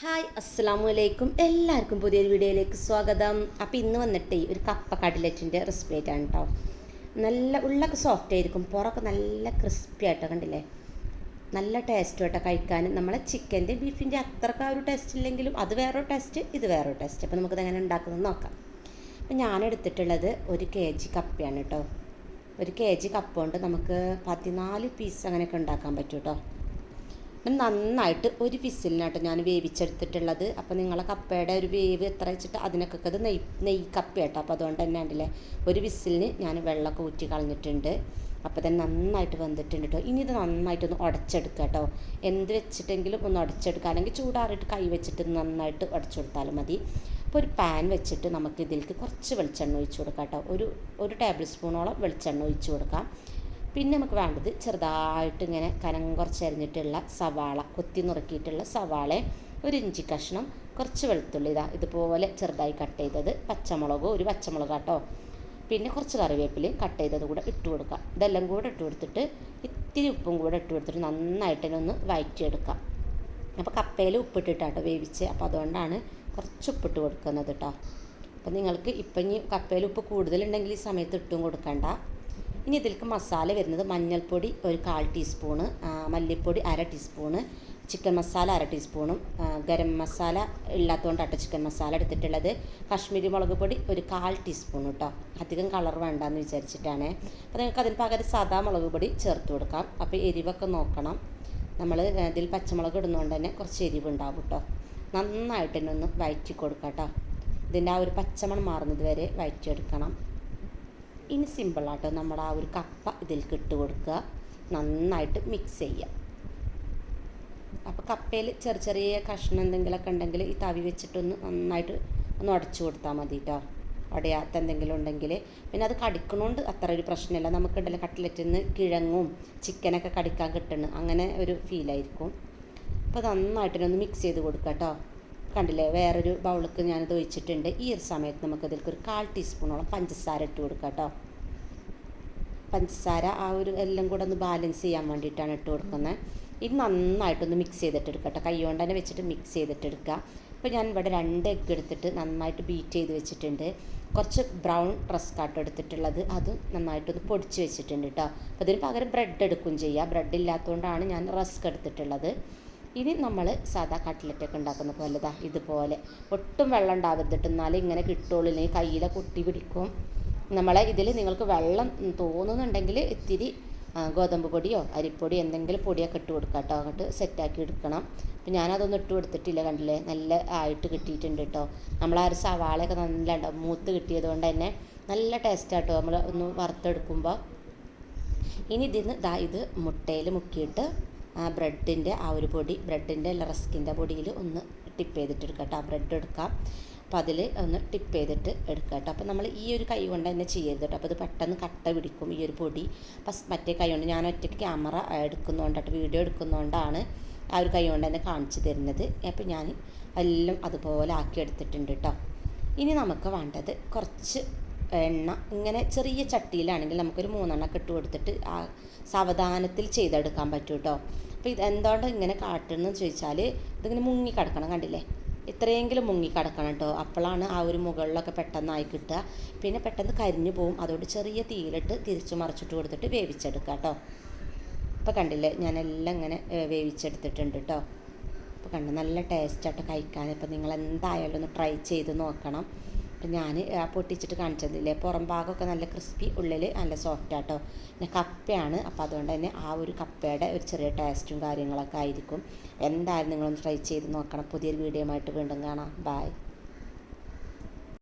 Hi അസ്സാമു അലൈക്കും എല്ലാവർക്കും പുതിയൊരു വീഡിയോയിലേക്ക് സ്വാഗതം. അപ്പോൾ ഇന്ന് വന്നിട്ട് ഒരു കപ്പ കട്ലറ്റിന്റെ റെസിപ്പി ആയിട്ടാണ് കേട്ടോ നല്ല ഉള്ളൊക്കെ സോഫ്റ്റ് ആയിരിക്കും. പുറമൊക്കെ നല്ല ക്രിസ്പി ആയിട്ടോ കണ്ടില്ലേ? നല്ല ടേസ്റ്റ് കേട്ടോ കഴിക്കാൻ. നമ്മളെ ചിക്കന്റെ ബീഫിന്റെ അത്രയ്ക്ക് ഒരു ടേസ്റ്റ് ഇല്ലെങ്കിലും അത് വേറൊരു ടേസ്റ്റ് ഇത് വേറൊരു ടേസ്റ്റ് അപ്പോൾ നമുക്കത് എങ്ങനെ ഉണ്ടാക്കുന്നത് നോക്കാം. അപ്പോൾ ഞാൻ എടുത്തിട്ടുള്ളത് ഒരു കെ ജി കപ്പയാണ് കേട്ടോ ഒരു കെ ജി കപ്പ കൊണ്ട് നമുക്ക് പതിനാല് പീസ് അങ്ങനെയൊക്കെ ഉണ്ടാക്കാൻ പറ്റും കേട്ടോ അപ്പം നന്നായിട്ട് ഒരു വിസിലിനായിട്ട് ഞാൻ വേവിച്ചെടുത്തിട്ടുള്ളത്. അപ്പോൾ നിങ്ങളെ കപ്പയുടെ ഒരു വേവ് എത്ര വെച്ചിട്ട് അതിനൊക്കെ അത് നെയ് നെയ് കപ്പ കേട്ടോ. അപ്പോൾ അതുകൊണ്ട് തന്നെ ഉണ്ടല്ലേ ഒരു വിസിലിന് ഞാൻ വെള്ളമൊക്കെ ഊറ്റി കളഞ്ഞിട്ടുണ്ട്. അപ്പോൾ തന്നെ നന്നായിട്ട് വന്നിട്ടുണ്ട് കേട്ടോ. ഇനി ഇത് നന്നായിട്ടൊന്ന് ഉടച്ചെടുക്കുക കേട്ടോ. എന്ത് വെച്ചിട്ടെങ്കിലും ഒന്ന് ഉടച്ചെടുക്കുക. അല്ലെങ്കിൽ ചൂടാറിയിട്ട് കൈ വെച്ചിട്ട് നന്നായിട്ട് ഉടച്ചു മതി. അപ്പോൾ ഒരു പാൻ വെച്ചിട്ട് നമുക്ക് ഇതിലേക്ക് കുറച്ച് വെളിച്ചെണ്ണ ഒഴിച്ച് കൊടുക്കാം കേട്ടോ. ഒരു ഒരു ടേബിൾ സ്പൂണോളം വെളിച്ചെണ്ണ ഒഴിച്ച് കൊടുക്കാം. പിന്നെ നമുക്ക് വേണ്ടത് ചെറുതായിട്ട് ഇങ്ങനെ കനം കുറച്ചരിഞ്ഞിട്ടുള്ള സവാള കൊത്തി നുറുക്കിയിട്ടുള്ള സവാള ഒരു ഇഞ്ചി കഷ്ണം കുറച്ച് വെളുത്തുള്ളി. ഇതാ ഇതുപോലെ ചെറുതായി കട്ട് ചെയ്തത് പച്ചമുളക് ഒരു പച്ചമുളക് കേട്ടോ പിന്നെ കുറച്ച് കറിവേപ്പിലയും കട്ട് ചെയ്തത് കൂടെ ഇട്ട് കൊടുക്കുക ഇതെല്ലാം കൂടെ ഇട്ട് കൊടുത്തിട്ട് ഇത്തിരി ഉപ്പും കൂടെ ഇട്ട് കൊടുത്തിട്ട് നന്നായിട്ട് ഒന്ന് വയറ്റിയെടുക്കാം. അപ്പോൾ കപ്പയിൽ ഉപ്പിട്ടിട്ടാട്ടോ വേവിച്ച്. അപ്പോൾ അതുകൊണ്ടാണ് കുറച്ച് ഉപ്പിട്ട് കൊടുക്കുന്നത് കേട്ടോ അപ്പോൾ നിങ്ങൾക്ക് ഇപ്പം ഇനി കപ്പയിൽ ഉപ്പ് കൂടുതലുണ്ടെങ്കിൽ ഈ സമയത്ത് ഇട്ടും കൊടുക്കണ്ട. ഇനി ഇതിലേക്ക് മസാല വരുന്നത് മഞ്ഞൾപ്പൊടി ഒരു കാൽ ടീസ്പൂണ് മല്ലിപ്പൊടി അര ടീസ്പൂണ് ചിക്കൻ മസാല അര ടീസ്പൂണും ഗരം മസാല ഇല്ലാത്തതുകൊണ്ടാട്ടോ ചിക്കൻ മസാല എടുത്തിട്ടുള്ളത് കാശ്മീരി മുളക് പൊടി ഒരു കാൽ ടീസ്പൂൺ കേട്ടോ അധികം കളർ വേണ്ടെന്ന് വിചാരിച്ചിട്ടാണ്. അപ്പോൾ നിങ്ങൾക്ക് അതിന് പകരം സാധാ മുളക് പൊടി ചേർത്ത് കൊടുക്കാം. അപ്പോൾ എരിവൊക്കെ നോക്കണം. നമ്മൾ ഇതിൽ പച്ചമുളക് ഇടുന്നതുകൊണ്ട് തന്നെ കുറച്ച് എരിവ് ഉണ്ടാവും കേട്ടോ നന്നായിട്ട് തന്നെ ഒന്ന് വഴറ്റി കൊടുക്കാം കേട്ടോ ഇതിന്റെ ആ ഒരു പച്ചമണം മാറുന്നത് വരെ വഴറ്റിയെടുക്കണം ഇനി സിമ്പിളാട്ടോ നമ്മൾ ആ ഒരു കപ്പ ഇതിലേക്ക് ഇട്ട് കൊടുക്കുക. നന്നായിട്ട് മിക്സ് ചെയ്യുക. അപ്പോൾ കപ്പയിൽ ചെറിയ ചെറിയ കഷ്ണം എന്തെങ്കിലുമൊക്കെ ഉണ്ടെങ്കിൽ ഈ തവി വെച്ചിട്ടൊന്ന് നന്നായിട്ട് ഒന്ന് ഉടച്ചു കൊടുത്താൽ മതി കേട്ടോ ഉടയാത്ത എന്തെങ്കിലും ഉണ്ടെങ്കിൽ. പിന്നെ അത് കടിക്കണോണ്ട് അത്ര ഒരു പ്രശ്നമില്ല. നമുക്കുണ്ടല്ലോ കട്ട്ലറ്റിൽ നിന്ന് കിഴങ്ങും ചിക്കനൊക്കെ കടിക്കാൻ കിട്ടുന്നു അങ്ങനെ ഒരു ഫീലായിരിക്കും അപ്പോൾ നന്നായിട്ടൊന്ന് മിക്സ് ചെയ്ത് കൊടുക്കുക കേട്ടോ കണ്ടില്ലേ? വേറൊരു ബൗളിക്ക് ഞാനത് ഒഴിച്ചിട്ടുണ്ട്. ഈ ഒരു സമയത്ത് നമുക്ക് ഒരു കാൽ ടീസ്പൂണോളം പഞ്ചസാര ഇട്ട് കൊടുക്കാം കേട്ടോ. പഞ്ചസാര ആ ഒരു എല്ലാം കൂടെ ഒന്ന് ബാലൻസ് ചെയ്യാൻ വേണ്ടിയിട്ടാണ് ഇട്ട് കൊടുക്കുന്നത്. ഇത് നന്നായിട്ടൊന്ന് മിക്സ് ചെയ്തിട്ട് എടുക്കുക കേട്ടോ. കൈ കൊണ്ട് തന്നെ വെച്ചിട്ട് മിക്സ് ചെയ്തിട്ട് എടുക്കുക ഇപ്പോൾ ഞാൻ ഇവിടെ രണ്ട് എഗ്ഗ് എടുത്തിട്ട് നന്നായിട്ട് ബീറ്റ് ചെയ്ത് വെച്ചിട്ടുണ്ട്. കുറച്ച് ബ്രൗൺ റസ്കാട്ട് എടുത്തിട്ടുള്ളത്. അത് നന്നായിട്ടൊന്ന് പൊടിച്ച് വെച്ചിട്ടുണ്ട് കേട്ടോ. അപ്പോൾ അതിന് പകരം ബ്രെഡ് എടുക്കും ചെയ്യുക ബ്രെഡ് ഇല്ലാത്തതുകൊണ്ടാണ് ഞാൻ റസ്ക് എടുത്തിട്ടുള്ളത്. ഇനി നമ്മൾ സാധാ കട്ട്ലറ്റൊക്കെ ഉണ്ടാക്കുന്ന പോലെ ഇതാ ഇതുപോലെ. ഒട്ടും വെള്ളം ഉണ്ടാവരുതിട്ട് എന്നാലും ഇങ്ങനെ കിട്ടുള്ളൂ. ഇല്ലെങ്കിൽ കയ്യിലെ കുട്ടി പിടിക്കും. നമ്മളെ ഇതിൽ നിങ്ങൾക്ക് വെള്ളം തോന്നുന്നുണ്ടെങ്കിൽ ഇത്തിരി ഗോതമ്പ് പൊടിയോ അരിപ്പൊടി എന്തെങ്കിലും പൊടിയൊക്കെ ഇട്ട് കൊടുക്കുക കേട്ടോ അങ്ങോട്ട് സെറ്റാക്കി എടുക്കണം. അപ്പം ഞാനതൊന്നും ഇട്ട് കൊടുത്തിട്ടില്ല കണ്ടില്ലേ? നല്ല ആയിട്ട് കിട്ടിയിട്ടുണ്ട് കേട്ടോ നമ്മൾ ഒരു സവാളയൊക്കെ നല്ല ഉണ്ടാവും മൂത്ത് കിട്ടിയത് കൊണ്ട് തന്നെ നല്ല ടേസ്റ്റാട്ടോ നമ്മൾ ഒന്ന് വറുത്തെടുക്കുമ്പോൾ ഇനി ഇതിന്ന് ദാ ഇത് മുട്ടയിൽ മുക്കിയിട്ട് ബ്രെഡിന്റെ ആ ഒരു പൊടി ബ്രെഡിന്റെ അല്ല റസ്കിന്റെ പൊടിയിൽ ഒന്ന് ടിപ്പ് ചെയ്തിട്ട് എടുക്കാം ആ ബ്രെഡ് എടുക്കാം. അപ്പോൾ അതിൽ ഒന്ന് ടിപ്പ് ചെയ്തിട്ട് എടുക്കുക കേട്ടോ. അപ്പോൾ നമ്മൾ ഈ ഒരു കൈ കൊണ്ട് തന്നെ ചെയ്യരുത് കേട്ടോ. അപ്പോൾ അത് പെട്ടെന്ന് കട്ട പിടിക്കും ഈ ഒരു പൊടി. അപ്പം മറ്റേ കൈ കൊണ്ട് ഞാൻ ഒറ്റയ്ക്ക് ക്യാമറ എടുക്കുന്നതുകൊണ്ടായിട്ട് വീഡിയോ എടുക്കുന്നതുകൊണ്ടാണ് ആ ഒരു കൈ കൊണ്ട് തന്നെ കാണിച്ചു തരുന്നത്. അപ്പോൾ ഞാൻ എല്ലാം അതുപോലെ ആക്കി എടുത്തിട്ടുണ്ട് കേട്ടോ. ഇനി നമുക്ക് വേണ്ടത് കുറച്ച് എണ്ണ ഇങ്ങനെ ചെറിയ ചട്ടിയിലാണെങ്കിൽ നമുക്കൊരു മൂന്നെണ്ണൊക്കെ ഇട്ട് കൊടുത്തിട്ട് ആ സാവധാനത്തിൽ ചെയ്തെടുക്കാൻ പറ്റും കേട്ടോ അപ്പോൾ ഇത് എന്തുകൊണ്ട് ഇങ്ങനെ കാട്ടണമെന്ന് ചോദിച്ചാൽ ഇതിങ്ങനെ മുങ്ങി കിടക്കണം കണ്ടില്ലേ? ഇത്രയെങ്കിലും മുങ്ങി കിടക്കണം കേട്ടോ. അപ്പോഴാണ് ആ ഒരു മുകളിലൊക്കെ പെട്ടെന്നായി കിട്ടുക. പിന്നെ പെട്ടെന്ന് കരിഞ്ഞു പോവും. അതുകൊണ്ട് ചെറിയ തീയിലിട്ട് തിരിച്ചു മറിച്ചിട്ട് കൊടുത്തിട്ട് വേവിച്ചെടുക്കുക കേട്ടോ. ഇപ്പോൾ കണ്ടില്ലേ? ഞാനെല്ലാം ഇങ്ങനെ വേവിച്ചെടുത്തിട്ടുണ്ട് കേട്ടോ. അപ്പോൾ കണ്ടു? നല്ല ടേസ്റ്റായിട്ട് കഴിക്കാൻ. ഇപ്പോൾ നിങ്ങൾ എന്തായാലും ഒന്ന് ട്രൈ ചെയ്ത് നോക്കണം. അപ്പം ഞാൻ പൊട്ടിച്ചിട്ട് കാണിച്ചതില്ലേ? പുറം ഭാഗമൊക്കെ നല്ല ക്രിസ്പി ഉള്ളിൽ നല്ല സോഫ്റ്റ് ആട്ടോ. പിന്നെ കപ്പയാണ്. അപ്പോൾ അതുകൊണ്ട് തന്നെ ആ ഒരു കപ്പയുടെ ഒരു ചെറിയ ടേസ്റ്റും കാര്യങ്ങളൊക്കെ ആയിരിക്കും. എന്തായാലും നിങ്ങളൊന്ന് ട്രൈ ചെയ്ത് നോക്കണം. പുതിയൊരു വീഡിയോ ആയിട്ട് വീണ്ടും കാണാം. ബായ്